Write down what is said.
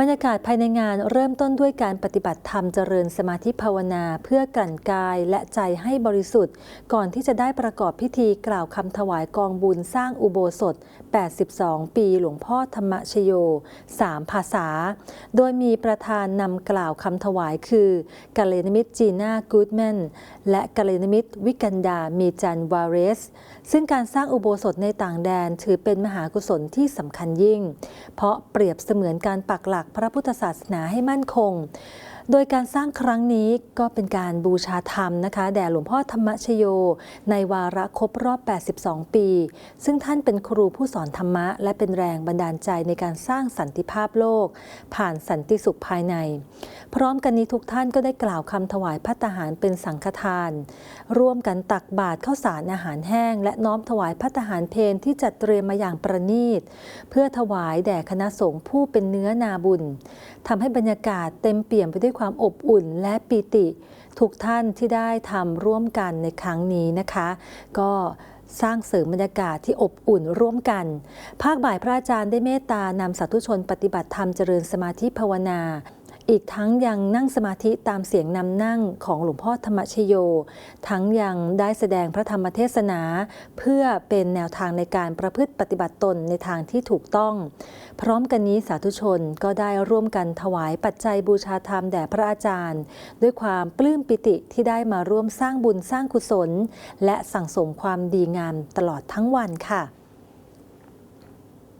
บรรยากาศภายในงานเริ่มต้นด้วยการปฏิบัติธรรมเจริญสมาธิภาวนา เพื่อกลั่นกายและใจให้บริสุทธิ์ ก่อนที่จะได้ประกอบพิธีกล่าวคำถวายกองบุญสร้างอุโบสถ 82 ปีหลวงพ่อธรรมชโย 3 ภาษา โดยมีประธานนำกล่าวคำถวายคือกัลยาณมิตรจีน่ากูดแมนและกัลยาณมิตรวิกันดามีจันวาเรส ซึ่งการสร้างอุโบสถในต่างแดนถือเป็นมหากุศลที่สำคัญยิ่ง เพราะเปรียบเสมือนการปักหลักพระพุทธศาสนาให้มั่นคง โดยการสร้างครั้งนี้ก็เป็นการบูชาธรรมนะคะ แด่หลวงพ่อธรรมชโย ในวาระครบรอบ 82 ปี ซึ่งท่านเป็นครูผู้สอนธรรมะ และเป็นแรงบันดาลใจในการสร้างสันติภาพโลก ผ่านสันติสุขภายใน พร้อมกันนี้ทุกท่านก็ได้กล่าวคำถวายพัตตาหารเป็นสังฆทาน ร่วมกันตักบาตรข้าวสารอาหารแห้ง และน้อมถวายพัตตาหารเพนที่จัดเตรียมมาอย่างประณีต เพื่อถวายแด่คณะสงฆ์ผู้เป็นเนื้อนาบุญ ทำให้บรรยากาศเต็มเปี่ยมไปด้วยความอบอุ่นและปีติ ทุกท่านที่ได้ทำร่วมกันในครั้งนี้นะคะ ก็สร้างเสริมบรรยากาศที่อบอุ่นร่วมกัน ภาคบ่ายพระอาจารย์ได้เมตตานำสาธุชนปฏิบัติธรรมเจริญสมาธิภาวนา อีกทั้งยังนั่งสมาธิตามเสียงนำนั่งของหลวงพ่อธรรมชโย ทั้งยังได้แสดงพระธรรมเทศนา เพื่อเป็นแนวทางในการประพฤติปฏิบัติตนในทางที่ถูกต้อง พร้อมกันนี้สาธุชนก็ได้ร่วมกันถวายปัจจัยบูชาธรรมแด่พระอาจารย์ ด้วยความปลื้มปิติที่ได้มาร่วมสร้างบุญสร้างกุศล และสั่งสมความดีงามตลอดทั้งวันค่ะ